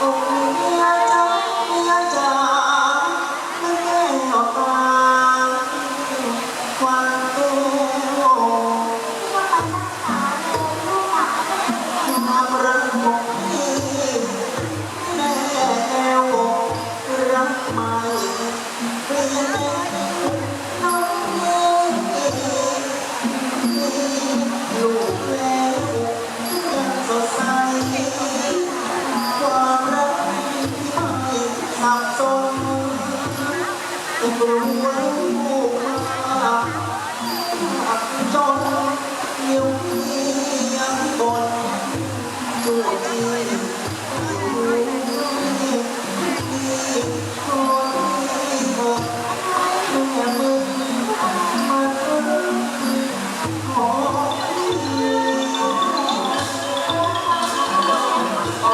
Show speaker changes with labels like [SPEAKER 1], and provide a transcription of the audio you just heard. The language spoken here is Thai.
[SPEAKER 1] 어. จนเดียว